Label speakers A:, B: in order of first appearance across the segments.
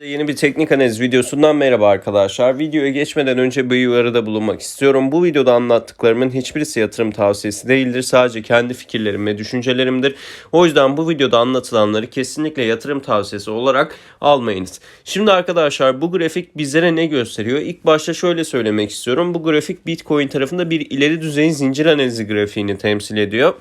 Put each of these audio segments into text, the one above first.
A: Yeni bir teknik analiz videosundan merhaba arkadaşlar. Videoya geçmeden önce bir uyarıda bulunmak istiyorum. Bu videoda anlattıklarımın hiçbirisi yatırım tavsiyesi değildir. Sadece kendi fikirlerim ve düşüncelerimdir. O yüzden bu videoda anlatılanları kesinlikle yatırım tavsiyesi olarak almayınız. Şimdi arkadaşlar bu grafik bizlere ne gösteriyor? İlk başta şöyle söylemek istiyorum. Bu grafik Bitcoin tarafında bir ileri düzey zincir analizi grafiğini temsil ediyor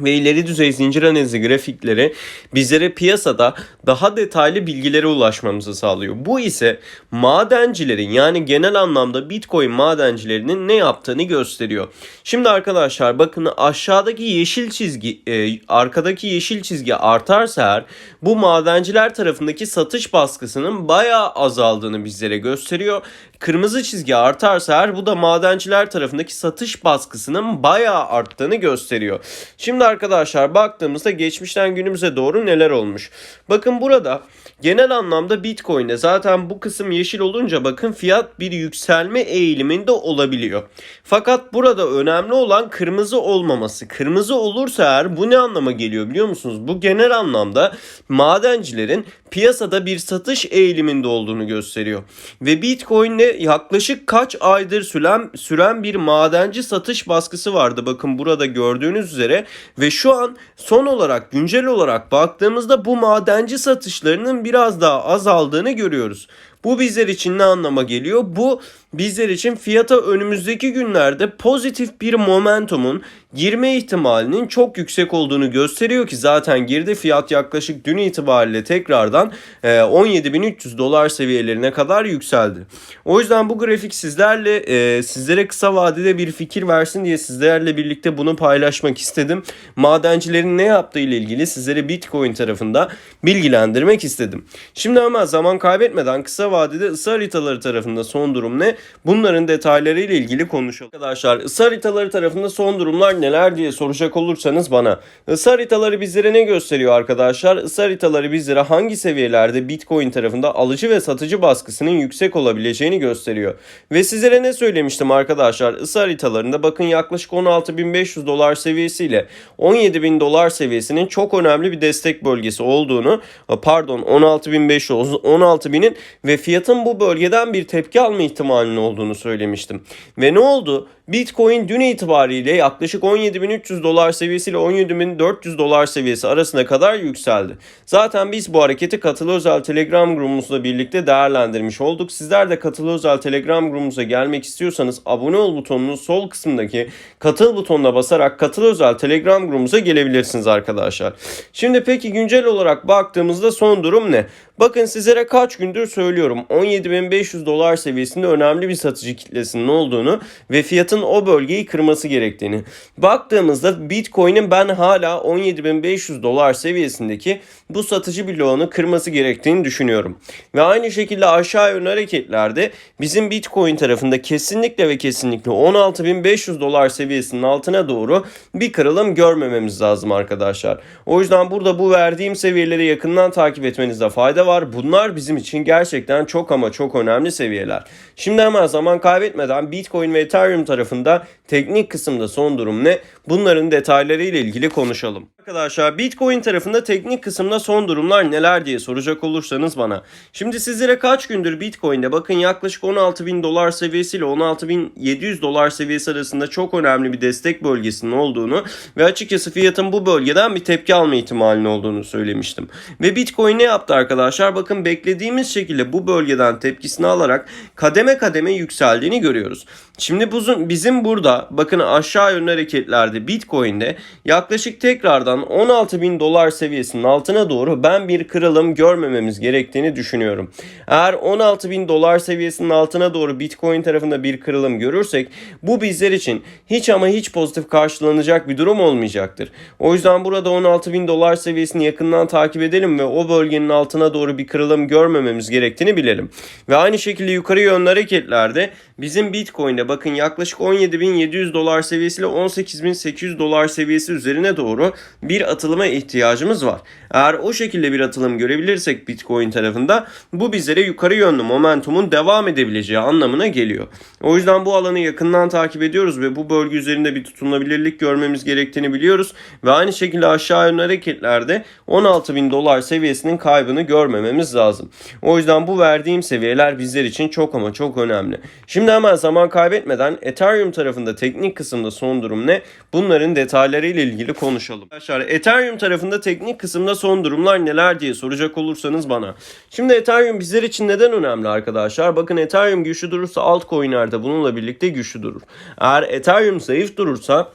A: ve ileri düzey zincir analizi grafikleri bizlere piyasada daha detaylı bilgilere ulaşmamızı sağlıyor. Bu ise madencilerin yani genel anlamda Bitcoin madencilerinin ne yaptığını gösteriyor. Şimdi arkadaşlar bakın aşağıdaki yeşil çizgi e, arkadaki yeşil çizgi artarsa eğer bu madenciler tarafındaki satış baskısının bayağı azaldığını bizlere gösteriyor. Kırmızı çizgi artarsa eğer bu da madenciler tarafındaki satış baskısının bayağı arttığını gösteriyor. Şimdi arkadaşlar baktığımızda geçmişten günümüze doğru neler olmuş. Bakın burada genel anlamda Bitcoin'de zaten bu kısım yeşil olunca bakın fiyat bir yükselme eğiliminde olabiliyor. Fakat burada önemli olan kırmızı olmaması. Kırmızı olursa eğer bu ne anlama geliyor biliyor musunuz? Bu genel anlamda madencilerin piyasada bir satış eğiliminde olduğunu gösteriyor. Ve Bitcoin'de yaklaşık kaç aydır süren, süren bir madenci satış baskısı vardı. Bakın burada gördüğünüz üzere ve şu an son olarak güncel olarak baktığımızda bu madenci satışlarının biraz daha azaldığını görüyoruz. Bu bizler için ne anlama geliyor? Bu bizler için fiyata önümüzdeki günlerde pozitif bir momentumun girme ihtimalinin çok yüksek olduğunu gösteriyor ki zaten girdi fiyat yaklaşık dün itibariyle tekrardan 17.300 dolar seviyelerine kadar yükseldi. O yüzden bu grafik sizlerle e, sizlere kısa vadede bir fikir versin diye sizlerle birlikte bunu paylaşmak istedim. Madencilerin ne yaptığı ile ilgili sizlere Bitcoin tarafında bilgilendirmek istedim. Şimdi ama zaman kaybetmeden kısa vadede ısı haritaları tarafında son durum ne? Bunların detayları ile ilgili konuşalım. Arkadaşlar ısı haritaları tarafında son durumlar neler diye soracak olursanız bana. Isı haritaları bizlere ne gösteriyor arkadaşlar? Isı haritaları bizlere hangi seviyelerde Bitcoin tarafında alıcı ve satıcı baskısının yüksek olabileceğini gösteriyor. Ve sizlere ne söylemiştim arkadaşlar? Isı haritalarında bakın yaklaşık 16.500 dolar seviyesiyle 17.000 dolar seviyesinin çok önemli bir destek bölgesi olduğunu pardon 16.500 16.000'in ve fiyatın bu bölgeden bir tepki alma ihtimalinin olduğunu söylemiştim. Ve ne oldu? Bitcoin dün itibariyle yaklaşık 17.300 dolar seviyesiyle 17.400 dolar seviyesi arasına kadar yükseldi. Zaten biz bu hareketi katılı özel Telegram grubumuzla birlikte değerlendirmiş olduk. Sizler de katılı özel Telegram grubumuza gelmek istiyorsanız abone ol butonunun sol kısmındaki katıl butonuna basarak katılı özel Telegram grubumuza gelebilirsiniz arkadaşlar. Şimdi peki güncel olarak baktığımızda son durum ne? Bakın sizlere kaç gündür söylüyorum 17.500 dolar seviyesinde önemli bir satıcı kitlesinin olduğunu ve fiyatın o bölgeyi kırması gerektiğini. Baktığımızda Bitcoin'in ben hala 17.500 dolar seviyesindeki bu satıcı bloğunu kırması gerektiğini düşünüyorum. Ve aynı şekilde aşağı yönlü hareketlerde bizim Bitcoin tarafında kesinlikle ve kesinlikle 16.500 dolar seviyesinin altına doğru bir kırılım görmememiz lazım arkadaşlar. O yüzden burada bu verdiğim seviyeleri yakından takip etmenizde fayda var. Bunlar bizim için gerçekten çok ama çok önemli seviyeler. Şimdi hemen zaman kaybetmeden Bitcoin ve Ethereum tarafında teknik kısımda son durum ne? Bunların detayları ile ilgili konuşalım. Arkadaşlar Bitcoin tarafında teknik kısımda son durumlar neler diye soracak olursanız bana. Şimdi sizlere kaç gündür Bitcoin'de bakın yaklaşık 16.000 dolar seviyesiyle 16.700 dolar seviyesi arasında çok önemli bir destek bölgesinin olduğunu ve açıkçası fiyatın bu bölgeden bir tepki alma ihtimalinin olduğunu söylemiştim. Ve Bitcoin ne yaptı arkadaşlar? Bakın beklediğimiz şekilde bu bölgeden tepkisini alarak kademe kademe yükseldiğini görüyoruz. Şimdi bizim burada bakın aşağı yönlü hareketlerde Bitcoin'de yaklaşık tekrardan 16 bin dolar seviyesinin altına doğru ben bir kırılım görmememiz gerektiğini düşünüyorum. Eğer 16 bin dolar seviyesinin altına doğru Bitcoin tarafında bir kırılım görürsek bu bizler için hiç ama hiç pozitif karşılanacak bir durum olmayacaktır. O yüzden burada 16 bin dolar seviyesini yakından takip edelim ve o bölgenin altına doğru bir kırılım görmememiz gerektiğini bilelim. Ve aynı şekilde yukarı yönlü hareketlerde bizim Bitcoin'de bakın yaklaşık 17.700 dolar seviyesiyle 18.800 dolar seviyesi üzerine doğru
B: bir atılıma ihtiyacımız var. Eğer o şekilde bir atılım görebilirsek Bitcoin tarafında bu bizlere yukarı yönlü momentumun devam edebileceği anlamına geliyor. O yüzden bu alanı yakından takip ediyoruz ve bu bölge üzerinde bir tutunabilirlik görmemiz gerektiğini biliyoruz. Ve aynı şekilde aşağı yönlü hareketlerde 16 bin dolar seviyesinin kaybını görmememiz lazım. O yüzden bu verdiğim seviyeler bizler için çok ama çok önemli. Şimdi hemen zaman kaybetmeden Ethereum tarafında teknik kısımda son durum ne? Bunların detaylarıyla ilgili konuşalım. Arkadaşlar Ethereum tarafında teknik kısımda son durumlar neler diye soracak olursanız bana. Şimdi Ethereum bizler için neden önemli arkadaşlar? Bakın Ethereum güçlü durursa altcoin'lerde bununla birlikte güçlü durur. Eğer Ethereum zayıf durursa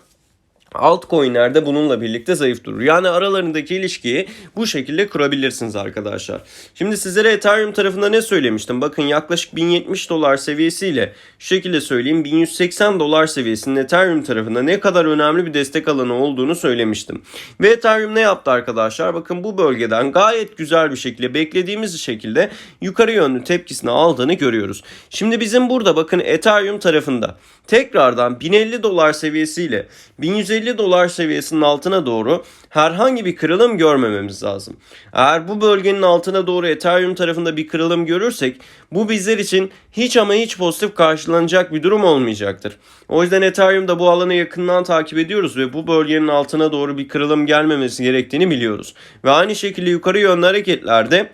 B: altcoin'ler de bununla birlikte zayıf durur. Yani aralarındaki ilişkiyi bu şekilde kurabilirsiniz arkadaşlar. Şimdi sizlere Ethereum tarafında ne söylemiştim? Bakın yaklaşık 1070 dolar seviyesiyle şu şekilde söyleyeyim 1180 dolar seviyesinin Ethereum tarafında ne kadar önemli bir destek alanı olduğunu söylemiştim. Ve Ethereum ne yaptı arkadaşlar? Bakın bu bölgeden gayet güzel bir şekilde beklediğimiz şekilde yukarı yönlü tepkisini aldığını görüyoruz. Şimdi bizim burada bakın Ethereum tarafında tekrardan 1050 dolar seviyesiyle 1150 dolar seviyesinin altına doğru herhangi bir kırılım görmememiz lazım. Eğer bu bölgenin altına doğru Ethereum tarafında bir kırılım görürsek bu bizler için hiç ama hiç pozitif karşılanacak bir durum olmayacaktır. O yüzden Ethereum'da bu alanı yakından takip ediyoruz ve bu bölgenin altına doğru bir kırılım gelmemesi gerektiğini biliyoruz. Ve aynı şekilde yukarı yönlü hareketlerde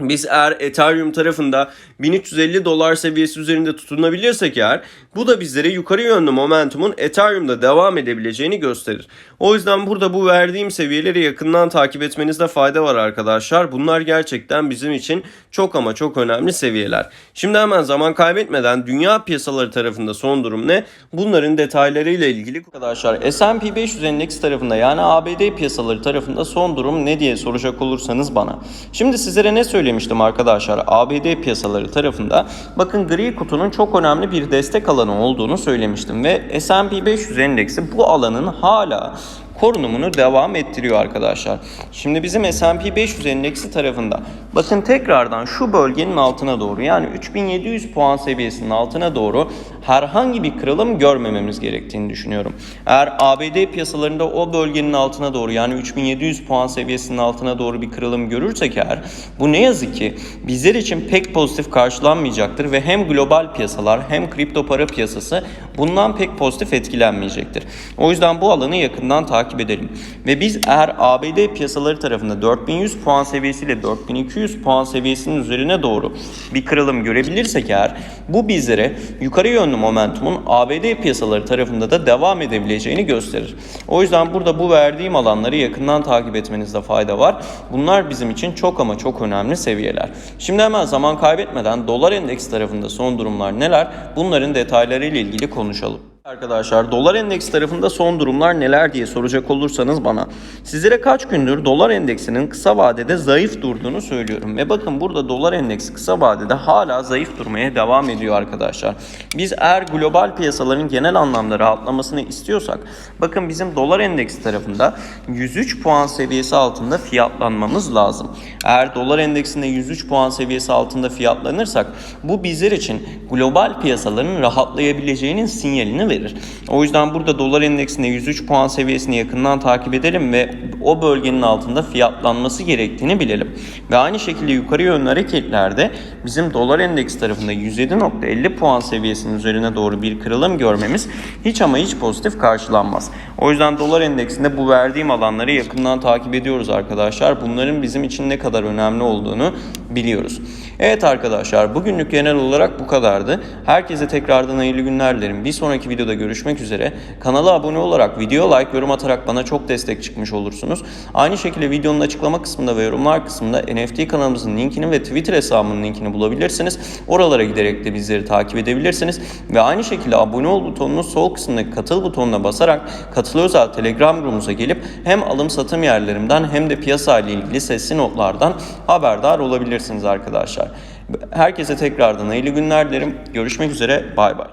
B: biz eğer Ethereum tarafında 1350 dolar seviyesi üzerinde tutunabilirsek eğer bu da bizlere yukarı yönlü momentumun Ethereum'da devam edebileceğini gösterir. O yüzden burada bu verdiğim seviyeleri yakından takip etmenizde fayda var arkadaşlar. Bunlar gerçekten bizim için çok ama çok önemli seviyeler. Şimdi hemen zaman kaybetmeden dünya piyasaları tarafında son durum ne? Bunların detaylarıyla ilgili arkadaşlar S&P 500 endeks tarafında yani ABD piyasaları tarafında son durum ne diye soracak olursanız bana. Şimdi sizlere ne söylemiştim arkadaşlar ABD piyasaları tarafında bakın gri kutunun çok önemli bir destek alanı olduğunu söylemiştim ve S&P 500 endeksi bu alanın hala korunumunu devam ettiriyor arkadaşlar. Şimdi bizim S&P 500 endeksi tarafında bakın tekrardan şu bölgenin altına doğru yani 3700 puan seviyesinin altına doğru herhangi bir kırılım görmememiz gerektiğini düşünüyorum. Eğer ABD piyasalarında o bölgenin altına doğru yani 3700 puan seviyesinin altına doğru bir kırılım görürsek eğer bu ne yazık ki bizler için pek pozitif karşılanmayacaktır ve hem global piyasalar hem kripto para piyasası bundan pek pozitif etkilenmeyecektir. O yüzden bu alanı yakından takip edelim. Ve biz eğer ABD piyasaları tarafında 4100 puan seviyesiyle 4200 puan seviyesinin üzerine doğru bir kırılım görebilirsek eğer bu bizlere yukarı yönlü momentumun ABD piyasaları tarafında da devam edebileceğini gösterir. O yüzden burada bu verdiğim alanları yakından takip etmenizde fayda var. Bunlar bizim için çok ama çok önemli seviyeler. Şimdi hemen zaman kaybetmeden dolar endeks tarafında son durumlar neler? Bunların detaylarıyla ilgili konuşalım. Arkadaşlar dolar endeks tarafında son durumlar neler diye soracak olursanız bana. Sizlere kaç gündür dolar endeksinin kısa vadede zayıf durduğunu söylüyorum. Ve bakın burada dolar endeksi kısa vadede hala zayıf durmaya devam ediyor arkadaşlar. Biz eğer global piyasaların genel anlamda rahatlamasını istiyorsak bakın bizim dolar endeksi tarafında 103 puan seviyesi altında fiyatlanmamız lazım. Eğer dolar endeksinde 103 puan seviyesi altında fiyatlanırsak bu bizler için global piyasaların rahatlayabileceğinin sinyalini verir verir. O yüzden burada dolar endeksinde 103 puan seviyesini yakından takip edelim ve o bölgenin altında fiyatlanması gerektiğini bilelim. Ve aynı şekilde yukarı yönlü hareketlerde bizim dolar endeks tarafında 107.50 puan seviyesinin üzerine doğru bir kırılım görmemiz hiç ama hiç pozitif karşılanmaz. O yüzden dolar endeksinde bu verdiğim alanları yakından takip ediyoruz arkadaşlar. Bunların bizim için ne kadar önemli olduğunu biliyoruz. Evet arkadaşlar bugünlük genel olarak bu kadardı. Herkese tekrardan hayırlı günler dilerim. Bir sonraki videoda görüşmek üzere. Kanala abone olarak, video like, yorum atarak bana çok destek çıkmış olursunuz. Aynı şekilde videonun açıklama kısmında ve yorumlar kısmında NFT kanalımızın linkini ve Twitter hesabımın linkini bulabilirsiniz. Oralara giderek de bizleri takip edebilirsiniz. Ve aynı şekilde abone ol butonunun sol kısmındaki katıl butonuna basarak katıl özel Telegram grubumuza gelip hem alım satım yerlerimden hem de piyasa ile ilgili sesli notlardan haberdar olabilirsiniz arkadaşlar. Herkese tekrardan hayırlı günler dilerim. Görüşmek üzere. Bay bay.